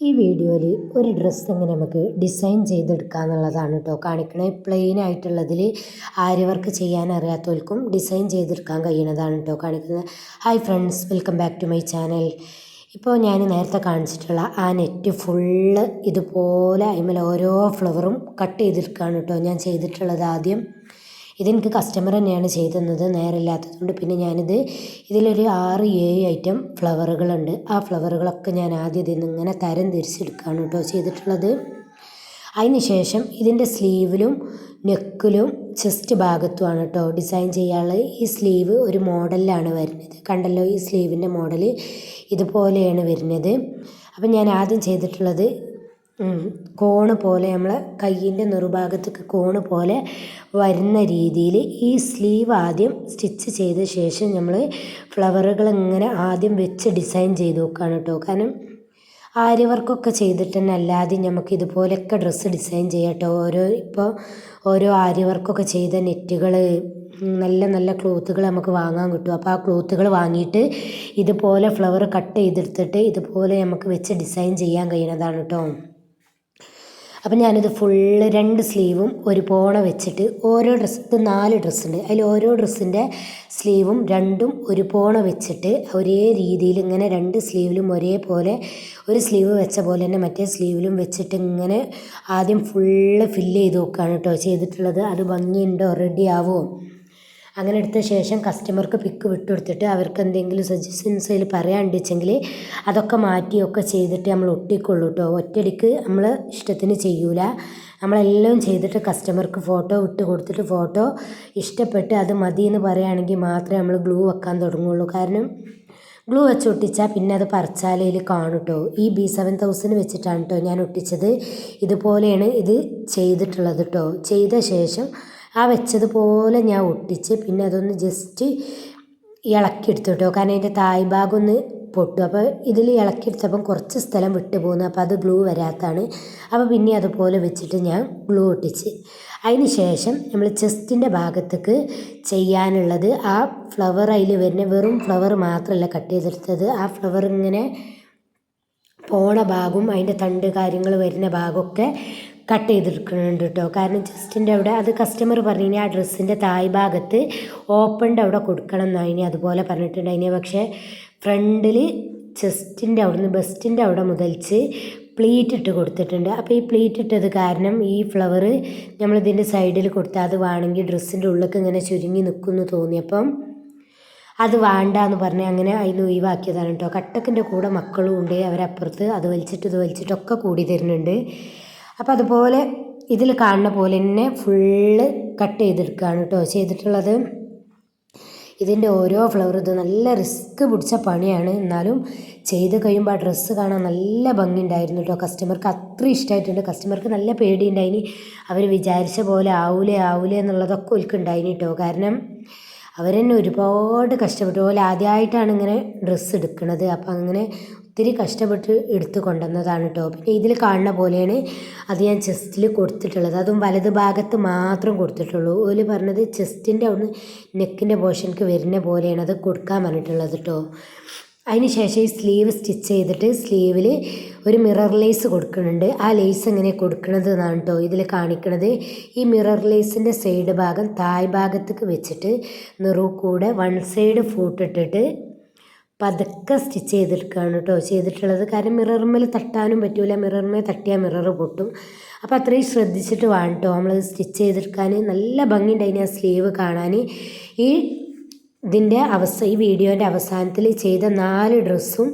ഈ വീഡിയോയിൽ ഒരു ഡ്രസ്സ് എങ്ങനെ നമുക്ക് ഡിസൈൻ ചെയ്തെടുക്കുക എന്നുള്ളതാണ് കേട്ടോ കാണിക്കണേ. പ്ലെയിൻ ആയിട്ടുള്ളതിൽ ആര്യ വർക്ക് ചെയ്യാൻ അറിയാത്തവർക്കും ഡിസൈൻ ചെയ്തെടുക്കാൻ കഴിയുന്നതാണ് കേട്ടോ കാണിക്കുന്നത്. Hi friends welcome back to my channel ഇപ്പോൾ ഞാൻ നേരത്തെ കാണിച്ചിട്ടുള്ള ആ നെറ്റ് ഫുള്ള് ഇതുപോലെ അതിന്മേൽ ഓരോ ഫ്ലവറും കട്ട് ചെയ്തെടുക്കുകയാണ് കേട്ടോ ഞാൻ ചെയ്തിട്ടുള്ളത് ആദ്യം. ഇതെനിക്ക് കസ്റ്റമർ തന്നെയാണ് ചെയ്തു തന്നത്. നേരമില്ലാത്തതുകൊണ്ട് പിന്നെ ഞാനിത് ഇതിലൊരു ആറ് ഏഴ് ഐറ്റം ഫ്ലവറുകളുണ്ട് ആ ഫ്ലവറുകളൊക്കെ ഞാൻ ആദ്യം ഇതിൽ നിന്ന് ഇങ്ങനെ തരം തിരിച്ചെടുക്കുകയാണ് കേട്ടോ ചെയ്തിട്ടുള്ളത്. അതിന് ശേഷം ഇതിന്റെ സ്ലീവിലും നെക്കിലും ചെസ്റ്റ് ഭാഗത്തുമാണ് കേട്ടോ ഡിസൈൻ ചെയ്യാനുള്ളത്. ഈ സ്ലീവ് ഒരു മോഡലിലാണ് വരുന്നത്. കണ്ടല്ലോ ഈ സ്ലീവിന്റെ മോഡൽ ഇതുപോലെയാണ് വരുന്നത്. അപ്പം ഞാൻ ആദ്യം ചെയ്തിട്ടുള്ളത് കോണ് പോലെ നമ്മൾ കയ്യിന്റെ നെറുഭാഗത്തേക്ക് കോണ് പോലെ വരുന്ന രീതിയിൽ ഈ സ്ലീവ് ആദ്യം സ്റ്റിച്ച് ചെയ്ത ശേഷം നമ്മൾ ഫ്ലവറുകൾ ഇങ്ങനെ ആദ്യം വെച്ച് ഡിസൈൻ ചെയ്ത് നോക്കുകയാണ് കേട്ടോ. കാരണം ആര്യ വർക്കൊക്കെ ചെയ്തിട്ട് തന്നെ അല്ലാതെ നമുക്ക് ഇതുപോലെയൊക്കെ ഡ്രസ്സ് ഡിസൈൻ ചെയ്യാം കേട്ടോ. ഓരോ ഇപ്പോൾ ഓരോ ആര്യ വർക്കൊക്കെ ചെയ്ത നെറ്റുകൾ നല്ല നല്ല ക്ലോത്തുകൾ നമുക്ക് വാങ്ങാൻ കിട്ടും. അപ്പോൾ ആ ക്ലോത്തുകൾ വാങ്ങിയിട്ട് ഇതുപോലെ ഫ്ലവർ കട്ട് ചെയ്തെടുത്തിട്ട് ഇതുപോലെ നമുക്ക് വെച്ച് ഡിസൈൻ ചെയ്യാൻ കഴിയുന്നതാണ് കേട്ടോ. അപ്പം ഞാനിത് ഫുള്ള് രണ്ട് സ്ലീവും ഒരു പോണ വെച്ചിട്ട് ഓരോ ഡ്രസ്സ് ഇത് നാല് ഡ്രസ്സുണ്ട് അതിൽ ഓരോ ഡ്രസ്സിന്റെ സ്ലീവും രണ്ടും ഒരു പോണ വെച്ചിട്ട് ഒരേ രീതിയിൽ ഇങ്ങനെ രണ്ട് സ്ലീവിലും ഒരേപോലെ ഒരു സ്ലീവ് വെച്ച പോലെ തന്നെ മറ്റേ സ്ലീവിലും വെച്ചിട്ട് ഇങ്ങനെ ആദ്യം ഫുള്ള് ഫില്ല് ചെയ്ത് നോക്കുകയാണ് കേട്ടോ ചെയ്തിട്ടുള്ളത്. അത് ഭംഗിയുണ്ടോ റെഡി ആവുമോ അങ്ങനെ എടുത്ത ശേഷം കസ്റ്റമർക്ക് പിക്ക് വിട്ടുകൊടുത്തിട്ട് അവർക്ക് എന്തെങ്കിലും സജഷൻസ് അതിൽ പറയാണ്ടെച്ചെങ്കിൽ അതൊക്കെ മാറ്റിയൊക്കെ ചെയ്തിട്ട് നമ്മൾ ഒട്ടിക്കൊള്ളൂ കേട്ടോ ഒറ്റയടിക്ക് നമ്മൾ ഇഷ്ടത്തിന് ചെയ്യൂല. നമ്മളെല്ലാം ചെയ്തിട്ട് കസ്റ്റമർക്ക് ഫോട്ടോ വിട്ട് കൊടുത്തിട്ട് ഫോട്ടോ ഇഷ്ടപ്പെട്ട് അത് മതി എന്ന് പറയുകയാണെങ്കിൽ മാത്രമേ നമ്മൾ ഗ്ലൂ വെക്കാൻ തുടങ്ങുള്ളൂ. കാരണം ഗ്ലൂ വെച്ച് ഒട്ടിച്ചാൽ പിന്നെ അത് പറിച്ചാലയിൽ കാണും കേട്ടോ ഈ ബി സെവൻ തൗസൻഡ് വെച്ചിട്ടാണ് കേട്ടോ ഞാൻ ഒട്ടിച്ചത്. ഇതുപോലെയാണ് ഇത് ചെയ്തിട്ടുള്ളത് കേട്ടോ ചെയ്ത ശേഷം ആ വെച്ചതുപോലെ ഞാൻ ഒട്ടിച്ച് പിന്നെ അതൊന്ന് ജസ്റ്റ് ഇളക്കിയെടുത്തു കേട്ടോ കാരണം അതിന്റെ തായ് ഭാഗം ഒന്ന് പൊട്ടു. അപ്പോൾ ഇതിൽ ഇളക്കിയെടുത്തപ്പം കുറച്ച് സ്ഥലം വിട്ടു പോകുന്നു. അപ്പോൾ അത് ഗ്ലൂ വരാത്താണ് അപ്പോൾ പിന്നെ അതുപോലെ വെച്ചിട്ട് ഞാൻ ഗ്ലൂ ഒട്ടിച്ച്. അതിന് ശേഷം നമ്മൾ ചെസ്റ്റിന്റെ ഭാഗത്തേക്ക് ചെയ്യാനുള്ളത് ആ ഫ്ലവർ അതിൽ വരുന്ന വെറും ഫ്ലവർ മാത്രമല്ല കട്ട് ചെയ്തെടുത്തത്. ആ ഫ്ലവർ ഇങ്ങനെ പോണ ഭാഗവും അതിന്റെ തണ്ട് കാര്യങ്ങൾ വരുന്ന ഭാഗമൊക്കെ കട്ട് ചെയ്തെടുക്കുന്നുണ്ട് കേട്ടോ കാരണം ജസ്റ്റിന്റെ അവിടെ അത് കസ്റ്റമർ പറഞ്ഞു ആ ഡ്രസ്സിന്റെ തായ് ഭാഗത്ത് ഓപ്പണിന്റെ അവിടെ കൊടുക്കണം എന്നായിനി അതുപോലെ പറഞ്ഞിട്ടുണ്ടായിനി പക്ഷേ ഫ്രണ്ടിൽ ചെസ്റ്റിന്റെ അവിടുന്ന് ബെസ്റ്റിന്റെ അവിടെ മുതൽച്ച് പ്ലീറ്റ് ഇട്ട് കൊടുത്തിട്ടുണ്ട്. അപ്പോൾ ഈ പ്ലീറ്റ് ഇട്ടത് കാരണം ഈ ഫ്ലവർ നമ്മളിതിന്റെ സൈഡിൽ കൊടുത്താൽ അത് വേണമെങ്കിൽ ഡ്രസ്സിന്റെ ഉള്ളിലേക്ക് ഇങ്ങനെ ചുരുങ്ങി നിൽക്കുമെന്ന് തോന്നിയപ്പം അത് വേണ്ട എന്ന് പറഞ്ഞ് അങ്ങനെ അതിന് ഒഴിവാക്കിയതാണ് കേട്ടോ കട്ടക്കിന്റെ കൂടെ മക്കളും ഉണ്ട് അവരപ്പുറത്ത് അത് വലിച്ചിട്ട് ഇത് വലിച്ചിട്ടൊക്കെ കൂടി തരുന്നുണ്ട്. അപ്പോൾ അതുപോലെ ഇതിൽ കാണുന്ന പോലെ തന്നെ ഫുള്ള് കട്ട് ചെയ്തെടുക്കുകയാണ് കേട്ടോ ചെയ്തിട്ടുള്ളത്. ഇതിന്റെ ഓരോ ഫ്ലവർ ഇത് നല്ല റിസ്ക് പിടിച്ച പണിയാണ്. എന്നാലും ചെയ്ത് കഴിയുമ്പോൾ ആ ഡ്രസ്സ് കാണാൻ നല്ല ഭംഗി ഉണ്ടായിരുന്നു കേട്ടോ കസ്റ്റമർക്ക് അത്ര ഇഷ്ടമായിട്ടുണ്ട്. കസ്റ്റമർക്ക് നല്ല പേടിയുണ്ടായിനി. അവർ വിചാരിച്ച പോലെ ആവൂലേ ആവൂലേ എന്നുള്ളതൊക്കെ ഒൽക്കുണ്ടായിനി കേട്ടോ. കാരണം അവർ തന്നെ ഒരുപാട് കഷ്ടപ്പെട്ടു. പോലെ ആദ്യമായിട്ടാണ് ഇങ്ങനെ ഡ്രസ്സ് എടുക്കുന്നത് അപ്പം അങ്ങനെ ഒത്തിരി കഷ്ടപ്പെട്ട് എടുത്ത് കൊണ്ടുവന്നതാണ് കേട്ടോ പിന്നെ ഇതിൽ കാണുന്ന പോലെയാണ് അത് ഞാൻ ചെസ്റ്റിൽ കൊടുത്തിട്ടുള്ളത്. അതും വലത് ഭാഗത്ത് മാത്രം കൊടുത്തിട്ടുള്ളൂ. ഓൽ പറഞ്ഞത് ചെസ്റ്റിന്റെ അവിടുന്ന് നെക്കിന്റെ പോർഷൻക്ക് വരുന്ന പോലെയാണ് അത് കൊടുക്കാൻ പറഞ്ഞിട്ടുള്ളത് കേട്ടോ അതിന് ശേഷം ഈ സ്ലീവ് സ്റ്റിച്ച് ചെയ്തിട്ട് സ്ലീവിൽ ഒരു മിറർ ലേസ് കൊടുക്കുന്നുണ്ട്. ആ ലേസ് എങ്ങനെ കൊടുക്കുന്നത് എന്നാണ് കേട്ടോ ഇതിൽ കാണിക്കുന്നത് ഈ മിറർ ലേസിന്റെ സൈഡ് ഭാഗം തായ് ഭാഗത്തേക്ക് വെച്ചിട്ട് നിറു കൂടെ വൺ സൈഡ് ഫൂട്ടിട്ടിട്ട് പതുക്കെ സ്റ്റിച്ച് ചെയ്തെടുക്കുകയാണ് കേട്ടോ ചെയ്തിട്ടുള്ളത്. കാരണം മിററുമ്മേൽ തട്ടാനും പറ്റൂല. മിററുമ്മേൽ തട്ടിയാൽ മിറർ പൊട്ടും. അപ്പോൾ അത്രയും ശ്രദ്ധിച്ചിട്ട് വേണം കേട്ടോ നമ്മൾ സ്റ്റിച്ച് ചെയ്തെടുക്കാൻ. നല്ല ഭംഗിയുണ്ട് അതിന് ആ സ്ലീവ് കാണാൻ. ഈ ഇതിന്റെ അവസ ഈ വീഡിയോന്റെ അവസാനത്തിൽ ചെയ്ത നാല് ഡ്രസ്സും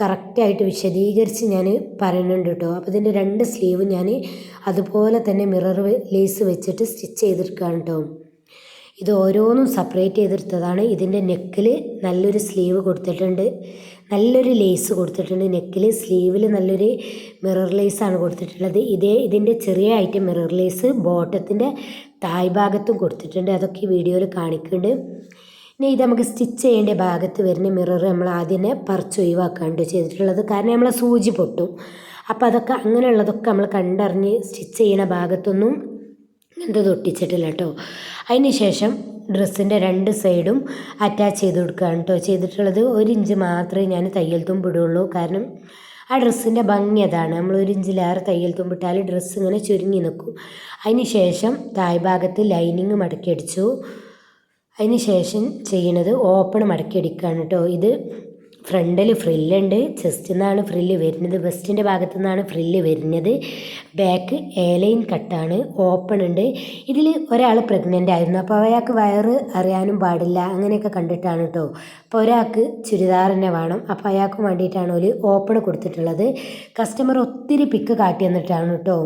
കറക്റ്റായിട്ട് വിശദീകരിച്ച് ഞാൻ പറയുന്നുണ്ട് കേട്ടോ. അപ്പോൾ ഇതിന്റെ രണ്ട് സ്ലീവ് ഞാൻ അതുപോലെ തന്നെ മിറർ ലേസ് വെച്ചിട്ട് സ്റ്റിച്ച് ചെയ്തെടുക്കുകയാണ് കേട്ടോ. ഇത് ഓരോന്നും സെപ്പറേറ്റ് ചെയ്തെടുത്തതാണ്. ഇതിന്റെ നെക്കിൽ നല്ലൊരു സ്ലീവ് കൊടുത്തിട്ടുണ്ട്. നല്ലൊരു ലേസ് കൊടുത്തിട്ടുണ്ട് നെക്കിൽ. സ്ലീവിൽ നല്ലൊരു മിറർ ലേസാണ് കൊടുത്തിട്ടുള്ളത്. ഇതേ ഇതിന്റെ ചെറിയ ഐറ്റം മിറർ ലേസ് ബോട്ടത്തിന്റെ തായ് ഭാഗത്തും കൊടുത്തിട്ടുണ്ട്. അതൊക്കെ ഈ വീഡിയോയിൽ കാണിക്കുന്നുണ്ട്. ഇനി ഇത് നമുക്ക് സ്റ്റിച്ച് ചെയ്യേണ്ട ഭാഗത്ത് വരുന്ന മിറർ നമ്മൾ ആദ്യം പറിച്ച് ഒഴിവാക്കാണ്ട് ചെയ്തിട്ടുള്ളത്. കാരണം നമ്മളെ സൂചി പൊട്ടും. അപ്പോൾ അതൊക്കെ അങ്ങനെയുള്ളതൊക്കെ നമ്മൾ കണ്ടറിഞ്ഞ് സ്റ്റിച്ച് ചെയ്യുന്ന ഭാഗത്തൊന്നും ഇങ്ങനത്തെ തൊട്ടിച്ചിട്ടില്ല കേട്ടോ. അതിന് ശേഷം ഡ്രസ്സിന്റെ രണ്ട് സൈഡും അറ്റാച്ച് ചെയ്ത് കൊടുക്കുകയാണ് കേട്ടോ ചെയ്തിട്ടുള്ളത്. ഒരു ഇഞ്ച് മാത്രമേ ഞാൻ തയ്യൽ തുമ്പിടുള്ളൂ കാരണം ആ ഡ്രസ്സിന്റെ ഭംഗി അതാണ്. നമ്മൾ ഒരു ഇഞ്ചിലേറെ തയ്യൽ തുമ്പിട്ടാൽ ഡ്രസ്സ് ഇങ്ങനെ ചുരുങ്ങി നിൽക്കും. അതിന് ശേഷം താഴ്ഭാഗത്ത് ലൈനിങ് മടക്കി അടിച്ചു അതിന് ശേഷം ചെയ്യണത് ഓപ്പൺ മടക്കി എടുക്കുകയാണ് കേട്ടോ ഇത് ഫ്രണ്ടിൽ ഫ്രില്ലുണ്ട് ചെസ്റ്റിൽ നിന്നാണ് ഫ്രില്ല് വരുന്നത്. വെസ്റ്റിന്റെ ഭാഗത്തു നിന്നാണ് ഫ്രില്ല് വരുന്നത്. ബാക്ക് ഏലൈൻ കട്ടാണ് ഓപ്പൺ ഉണ്ട്. ഇതിൽ ഒരാൾ പ്രഗ്നന്റ് ആയിരുന്നു. അപ്പോൾ അയാൾക്ക് വയറ് അറിയാനും പാടില്ല. അങ്ങനെയൊക്കെ കണ്ടിട്ടാണ് കേട്ടോ അപ്പോൾ ഒരാൾക്ക് ചുരിദാർ തന്നെ വേണം. അപ്പോൾ അയാൾക്ക് വേണ്ടിയിട്ടാണ് ഒരു ഓപ്പൺ കൊടുത്തിട്ടുള്ളത്. കസ്റ്റമർ ഒത്തിരി പിക്ക് കാട്ടി തന്നിട്ടാണ് കേട്ടോ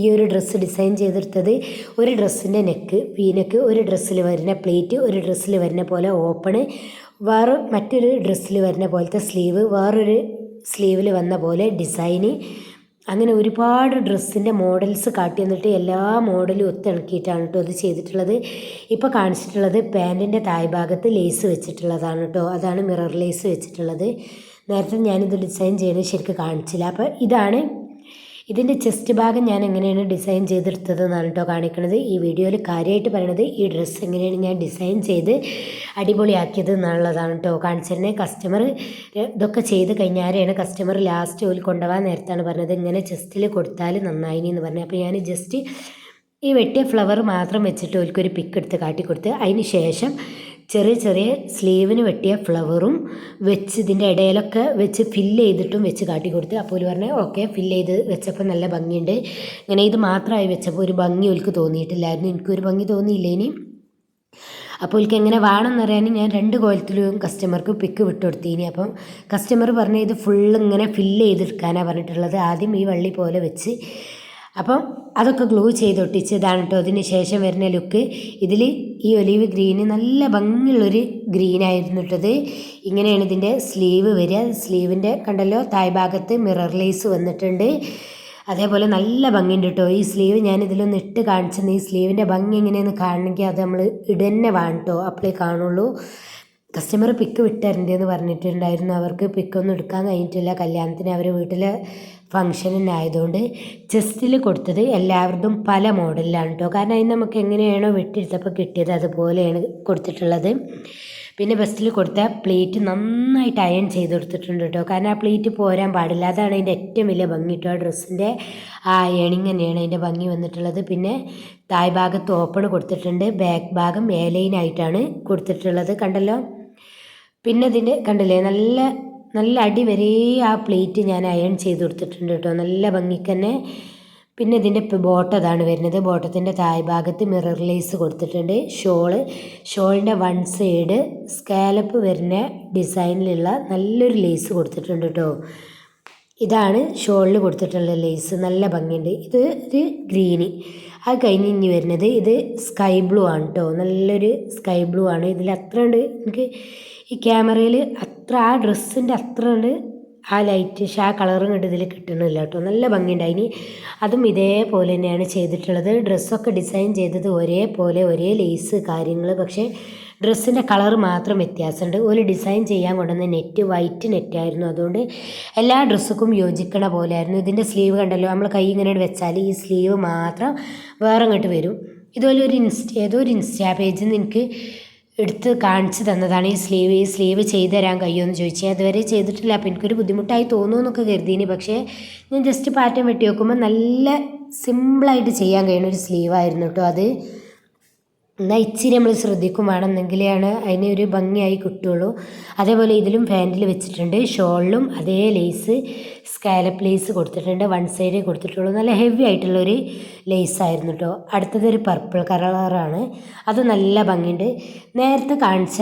ഈ ഒരു ഡ്രസ്സ് ഡിസൈൻ ചെയ്തെടുത്തത് ഒരു ഡ്രസ്സിന്റെ നെക്ക് വീനക്ക് ഒരു ഡ്രസ്സിൽ വരുന്ന പ്ലേറ്റ് ഒരു ഡ്രസ്സിൽ വരുന്ന പോലെ ഓപ്പണ് വേറെ മറ്റൊരു ഡ്രസ്സിൽ വരുന്ന പോലത്തെ സ്ലീവ് വേറൊരു സ്ലീവിൽ വന്ന പോലെ ഡിസൈന് അങ്ങനെ ഒരുപാട് ഡ്രസ്സിന്റെ മോഡൽസ് കാട്ടി തന്നിട്ട് എല്ലാ മോഡലും ഒത്തിണക്കിയിട്ടാണ് കേട്ടോ അത് ചെയ്തിട്ടുള്ളത്. ഇപ്പോൾ കാണിച്ചിട്ടുള്ളത് പാന്റിന്റെ താഴ്ഭാഗത്ത് ലേസ് വെച്ചിട്ടുള്ളതാണ് കേട്ടോ അതാണ് മിറർ ലേസ് വെച്ചിട്ടുള്ളത്. നേരത്തെ ഞാനിത് ഡിസൈൻ ചെയ്യുന്നത് ശരിക്കും കാണിച്ചില്ല. അപ്പോൾ ഇതാണ് ഇതിന്റെ ചെസ്റ്റ് ഭാഗം ഞാൻ എങ്ങനെയാണ് ഡിസൈൻ ചെയ്തെടുത്തത് എന്നാണ് കേട്ടോ കാണിക്കുന്നത് ഈ വീഡിയോയിൽ കാര്യമായിട്ട് പറയണത് ഈ ഡ്രസ്സ് എങ്ങനെയാണ് ഞാൻ ഡിസൈൻ ചെയ്ത് അടിപൊളിയാക്കിയത് എന്നുള്ളതാണ് കേട്ടോ കാണിച്ചിരുന്നത്. കസ്റ്റമർ ഇതൊക്കെ ചെയ്ത് കഴിഞ്ഞാരെയാണ് കസ്റ്റമർ ലാസ്റ്റ് ഓയിൽ കൊണ്ടുപോകാൻ നേരത്താണ് പറഞ്ഞത്. ഇങ്ങനെ ചെസ്റ്റിൽ കൊടുത്താൽ നന്നായിനി എന്ന് പറഞ്ഞത് അപ്പോൾ ഞാൻ ജസ്റ്റ് ഈ വെട്ടിയ ഫ്ലവർ മാത്രം വെച്ചിട്ട് ഓൽക്കൊരു പിക്ക് എടുത്ത് കാട്ടി കൊടുത്ത് അതിന് ശേഷം ചെറിയ ചെറിയ സ്ലീവിന് വെട്ടിയ ഫ്ലവറും വെച്ച് ഇതിന്റെ ഇടയിലൊക്കെ വെച്ച് ഫില്ല് ചെയ്തിട്ടും വെച്ച് കാട്ടി കൊടുത്ത് അപ്പോൾ ഒരു പറഞ്ഞാൽ ഓക്കെ ഫില്ല് ചെയ്ത് വെച്ചപ്പോൾ നല്ല ഭംഗിയുണ്ട്. ഇങ്ങനെ ഇത് മാത്രമായി വെച്ചപ്പോൾ ഒരു ഭംഗി ഒലിക്ക് തോന്നിയിട്ടില്ലായിരുന്നു. എനിക്കൊരു ഭംഗി തോന്നിയില്ല ഇനി? അപ്പോൾ എനിക്ക് എങ്ങനെ വേണമെന്നറിയാൻ ഞാൻ രണ്ട് കോലത്തിലും കസ്റ്റമർക്ക് പിക്ക് വിട്ടുകൊടുത്തീനി അപ്പം കസ്റ്റമർ പറഞ്ഞ ഇത് ഫുള്ള് ഇങ്ങനെ ഫില്ല് ചെയ്തെടുക്കാനാണ് പറഞ്ഞിട്ടുള്ളത്. ആദ്യം ഈ വള്ളി പോലെ വെച്ച് അപ്പം അതൊക്കെ ഗ്ലൂ ചെയ്ത് ഒട്ടിച്ച് ഇതാണ് കേട്ടോ അതിന് ശേഷം വരുന്ന ലുക്ക്. ഇതിൽ ഈ ഒലീവ് ഗ്രീന് നല്ല ഭംഗിയുള്ളൊരു ഗ്രീനായിരുന്നു ഇട്ടത് ഇങ്ങനെയാണ് ഇതിന്റെ സ്ലീവ് വരിക. സ്ലീവിന്റെ കണ്ടല്ലോ താഴ്ഭാഗത്ത് മിറർ ലേസ് വന്നിട്ടുണ്ട്. അതേപോലെ നല്ല ഭംഗിയുണ്ട് കേട്ടോ ഈ സ്ലീവ്. ഞാൻ ഇതിലൊന്ന് ഇട്ട് കാണിച്ചെന്ന് ഈ സ്ലീവിന്റെ ഭംഗി എങ്ങനെയെന്ന് കാണണമെങ്കിൽ അത് നമ്മൾ ഇടന്നെ വേണം കേട്ടോ അപ്പോഴേ കാണുള്ളൂ. കസ്റ്റമർ പിക്ക് വിട്ടരണ്ടെന്ന് പറഞ്ഞിട്ടുണ്ടായിരുന്നു. അവർക്ക് പിക്കൊന്നും എടുക്കാൻ കഴിഞ്ഞിട്ടില്ല. കല്യാണത്തിന് അവർ വീട്ടിലെ ഫങ്ഷനായതുകൊണ്ട് ചെസ്റ്റിൽ കൊടുത്തത് എല്ലാവർക്കും പല മോഡലിലാണ് കേട്ടോ. കാരണം അതിന് നമുക്ക് എങ്ങനെയാണോ വെട്ടിയെടുത്തപ്പോൾ കിട്ടിയത് അതുപോലെയാണ് കൊടുത്തിട്ടുള്ളത്. പിന്നെ ബസ്റ്റിൽ കൊടുത്ത പ്ലേറ്റ് നന്നായിട്ട് അയൺ ചെയ്ത് കൊടുത്തിട്ടുണ്ട് കേട്ടോ. കാരണം ആ പ്ലേറ്റ് പോരാൻ പാടില്ല. അതാണ് അതിന്റെ ഏറ്റവും വലിയ ഭംഗി കേട്ടോ. ആ ഡ്രസ്സിന്റെ ആ അയണിങ് തന്നെയാണ് അതിന്റെ ഭംഗി വന്നിട്ടുള്ളത്. പിന്നെ തായ് ഭാഗത്ത് ഓപ്പൺ കൊടുത്തിട്ടുണ്ട്. ബാക്ക് ഭാഗം മേലൈനായിട്ടാണ് കൊടുത്തിട്ടുള്ളത്. കണ്ടല്ലോ? പിന്നെ ഇതിന്റെ കണ്ടില്ലേ? നല്ല നല്ല അടി വരെ ആ പ്ലേറ്റ് ഞാൻ അയൺ ചെയ്ത് കൊടുത്തിട്ടുണ്ട് കേട്ടോ. നല്ല ഭംഗിക്ക് തന്നെ. പിന്നെ ഇതിന്റെ ബോട്ടം അതാണ് വരുന്നത്. ബോട്ടത്തിന്റെ താഴ്ഭാഗത്ത് മിറർ ലേസ് കൊടുത്തിട്ടുണ്ട്. ഷോൾ ഷോളിന്റെ വൺ സൈഡ് സ്കാലപ്പ് വരുന്ന ഡിസൈനിലുള്ള നല്ലൊരു ലേസ് കൊടുത്തിട്ടുണ്ട് കേട്ടോ. ഇതാണ് ഷോളിൽ കൊടുത്തിട്ടുള്ള ലേസ്. നല്ല ഭംഗിയുണ്ട്. ഇത് ഒരു ഗ്രീന്. അത് കഴിഞ്ഞ് ഇനി വരുന്നത് ഇത് സ്കൈ ബ്ലൂ ആണ് കേട്ടോ നല്ലൊരു സ്കൈ ബ്ലൂ ആണ്. ഇതിൽ അത്ര ഉണ്ട് എനിക്ക് ഈ ക്യാമറയിൽ അത്ര ആ ഡ്രസ്സിന്റെ അത്ര ഉണ്ട് ആ ലൈറ്റ് ആ കളറും കണ്ട് ഇതിൽ കിട്ടണില്ല കേട്ടോ. നല്ല ഭംഗിയുണ്ടായിനി അതും ഇതേപോലെ തന്നെയാണ് ചെയ്തിട്ടുള്ളത്. ഡ്രസ്സൊക്കെ ഡിസൈൻ ചെയ്തത് ഒരേപോലെ ഒരേ ലേസ് കാര്യങ്ങൾ പക്ഷേ ഡ്രസ്സിന്റെ കളർ മാത്രം വ്യത്യാസമുണ്ട്. ഒരു ഡിസൈൻ ചെയ്യാൻ കൊണ്ടുവന്ന നെറ്റ് വൈറ്റ് നെറ്റായിരുന്നു. അതുകൊണ്ട് എല്ലാ ഡ്രസ്സുക്കും യോജിക്കണ പോലെ ആയിരുന്നു ഇതിന്റെ സ്ലീവ് കണ്ടല്ലോ നമ്മൾ കൈ ഇങ്ങനെ വെച്ചാൽ ഈ സ്ലീവ് മാത്രം വേറെ ഇങ്ങോട്ട് വരും. ഇതുപോലെ ഒരു ഇൻസ്റ്റ ഏതോ ഒരു ഇൻസ്റ്റാ പേജിൽ നിന്ന് എനിക്ക് എടുത്ത് കാണിച്ചു തന്നതാണ്. ഈ സ്ലീവ് ഈ സ്ലീവ് ചെയ്ത് തരാൻ കഴിയുമെന്ന് ചോദിച്ചാൽ അതുവരെ ചെയ്തിട്ടില്ല. അപ്പോൾ എനിക്കൊരു ബുദ്ധിമുട്ടായി തോന്നുമെന്നൊക്കെ കരുതിയിന് പക്ഷേ ഞാൻ ജസ്റ്റ് പാറ്റേൺ വെട്ടി നോക്കുമ്പോൾ നല്ല സിമ്പിളായിട്ട് ചെയ്യാൻ കഴിയുന്ന ഒരു സ്ലീവായിരുന്നു കേട്ടോ അത്. എന്നാൽ ഇച്ചിരി നമ്മൾ ശ്രദ്ധിക്കും വേണം എന്നെങ്കിലാണ് ഒരു ഭംഗിയായി കിട്ടുള്ളൂ അതേപോലെ ഇതിലും ഫാന്റിൽ വെച്ചിട്ടുണ്ട്. ഷോളിലും അതേ ലേസ് സ്കാലപ്പ് ലേസ് കൊടുത്തിട്ടുണ്ട്. വൺ സൈഡേ കൊടുത്തിട്ടുള്ളൂ. നല്ല ഹെവി ആയിട്ടുള്ളൊരു ലേസ് ആയിരുന്നു കേട്ടോ അടുത്തതൊരു പർപ്പിൾ കളറാണ് അത് നല്ല ഭംഗിയുണ്ട്. നേരത്തെ കാണിച്ച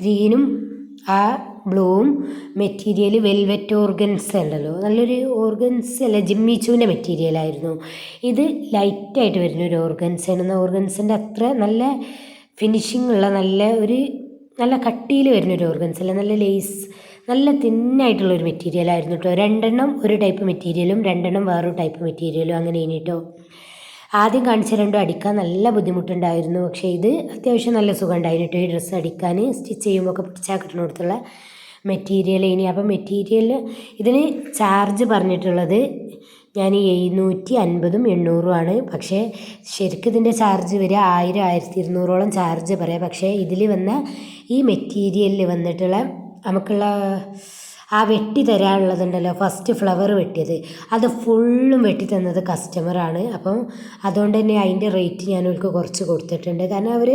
ഗ്രീനും ആ ബ്ലൂവും മെറ്റീരിയൽ വെൽവെറ്റ് ഓർഗൻസ് ഉണ്ടല്ലോ. നല്ലൊരു ഓർഗൻസ് അല്ല ജിമ്മിച്ചൂന്റെ മെറ്റീരിയലായിരുന്നു ഇത് ലൈറ്റായിട്ട് വരുന്ന ഒരു ഓർഗൻസ് ആണ്. ഓർഗൻസിന്റെ അത്ര നല്ല ഫിനിഷിംഗ് ഉള്ള നല്ല ഒരു നല്ല കട്ടിയിൽ വരുന്ന ഒരു ഓർഗൻസ് അല്ല. നല്ല ലേസ് നല്ല തിന്നായിട്ടുള്ള ഒരു മെറ്റീരിയലായിരുന്നു കേട്ടോ രണ്ടെണ്ണം ഒരു ടൈപ്പ് മെറ്റീരിയലും രണ്ടെണ്ണം വേറൊരു ടൈപ്പ് മെറ്റീരിയലും അങ്ങനെ കേട്ടോ ആദ്യം കാണിച്ച രണ്ടും അടിക്കാൻ നല്ല ബുദ്ധിമുട്ടുണ്ടായിരുന്നു. പക്ഷേ ഇത് അത്യാവശ്യം നല്ല സുഖം ഉണ്ടായിരുന്നു ഈ ഡ്രസ്സ് അടിക്കാൻ. സ്റ്റിച്ച് ചെയ്യുമ്പോൾ ഒക്കെ പിടിച്ചാൽ കിട്ടുന്നിടത്തുള്ള മെറ്റീരിയൽ ഇനി അപ്പം മെറ്റീരിയൽ ഇതിന് ചാർജ് പറഞ്ഞിട്ടുള്ളത് ഞാൻ എഴുന്നൂറ്റി അൻപതും എണ്ണൂറുമാണ് പക്ഷേ ശരിക്കും ഇതിന്റെ ചാർജ് വരിക ആയിരം ആയിരത്തി ഇരുന്നൂറോളം ചാർജ് പറയാം. പക്ഷേ ഇതിൽ വന്ന ഈ മെറ്റീരിയലിൽ വന്നിട്ടുള്ള നമുക്കുള്ള ആ വെട്ടി തരാനുള്ളതുണ്ടല്ലോ ഫസ്റ്റ് ഫ്ലവർ വെട്ടിയത്. അത് ഫുള്ളും വെട്ടി തന്നത് കസ്റ്റമറാണ് അപ്പം അതുകൊണ്ട് തന്നെ അതിന്റെ റേറ്റ് ഞാൻ അവർക്ക് കുറച്ച് കൊടുത്തിട്ടുണ്ട്. കാരണം അവർ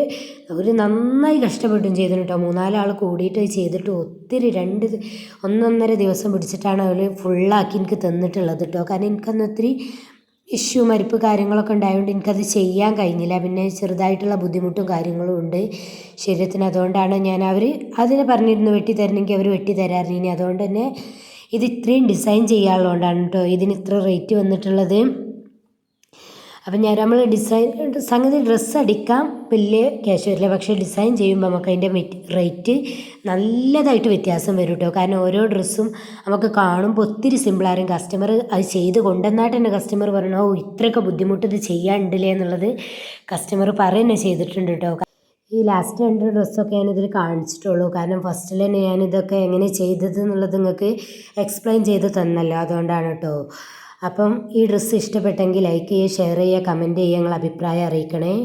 അവർ നന്നായി കഷ്ടപ്പെട്ടും ചെയ്തിട്ടുണ്ട് കേട്ടോ മൂന്നാലാൾ കൂടിയിട്ട് ചെയ്തിട്ട് ഒത്തിരി രണ്ട് ഒന്നൊന്നര ദിവസം പിടിച്ചിട്ടാണ് അവർ ഫുള്ളാക്കി എനിക്ക് തന്നിട്ടുള്ളത് കേട്ടോ കാരണം എനിക്കന്ന് ഒത്തിരി ഇഷ്യൂ മരിപ്പ് കാര്യങ്ങളൊക്കെ ഉണ്ടായതുകൊണ്ട് എനിക്കത് ചെയ്യാൻ കഴിഞ്ഞില്ല. പിന്നെ ചെറുതായിട്ടുള്ള ബുദ്ധിമുട്ടും കാര്യങ്ങളും ഉണ്ട് ശരീരത്തിന്. അതുകൊണ്ടാണ് ഞാൻ അവർ അതിന് പറഞ്ഞിരുന്നു വെട്ടി തരണമെങ്കിൽ അവർ വെട്ടി തരാറുണ്ട് ഇനി അതുകൊണ്ട് തന്നെ ഇത് ഇത്രയും ഡിസൈൻ ചെയ്യാനുള്ളതുകൊണ്ടാണ് കേട്ടോ ഇതിന് ഇത്ര റേറ്റ് വന്നിട്ടുള്ളത്. അപ്പം ഞാൻ നമ്മൾ ഡിസൈൻ സംഗതി ഡ്രസ്സ് അടിക്കാം വലിയ ക്യാഷ് വരില്ല പക്ഷേ ഡിസൈൻ ചെയ്യുമ്പോൾ നമുക്ക് അതിന്റെ റേറ്റ് നല്ലതായിട്ട് വ്യത്യാസം വരും കേട്ടോ കാരണം ഓരോ ഡ്രസ്സും നമുക്ക് കാണുമ്പോൾ ഒത്തിരി സിമ്പിളായിരുന്നു കസ്റ്റമർ അത് ചെയ്ത് കൊണ്ടുവന്നായിട്ട് തന്നെ കസ്റ്റമർ പറഞ്ഞു ഓ ഇത്രയൊക്കെ ബുദ്ധിമുട്ട് ഇത് ചെയ്യാണ്ടില്ലേ എന്നുള്ളത് കസ്റ്റമർ പറയുന്നത് ചെയ്തിട്ടുണ്ട് കേട്ടോ ഈ ലാസ്റ്റ് രണ്ട് ഡ്രസ്സൊക്കെ ഞാനിതിൽ കാണിച്ചിട്ടുള്ളൂ. കാരണം ഫസ്റ്റിൽ തന്നെ ഞാനിതൊക്കെ എങ്ങനെ ചെയ്തത് എന്നുള്ളത് നിങ്ങൾക്ക് എക്സ്പ്ലെയിൻ ചെയ്ത് തന്നല്ലോ. അതുകൊണ്ടാണ് കേട്ടോ അപ്പം ഈ ഡ്രസ്സ് ഇഷ്ടപ്പെട്ടെങ്കിൽ ലൈക്ക് ചെയ്യുക ഷെയർ ചെയ്യുക കമന്റ് ചെയ്യുക നിങ്ങളുടെ അഭിപ്രായം അറിയിക്കണേ.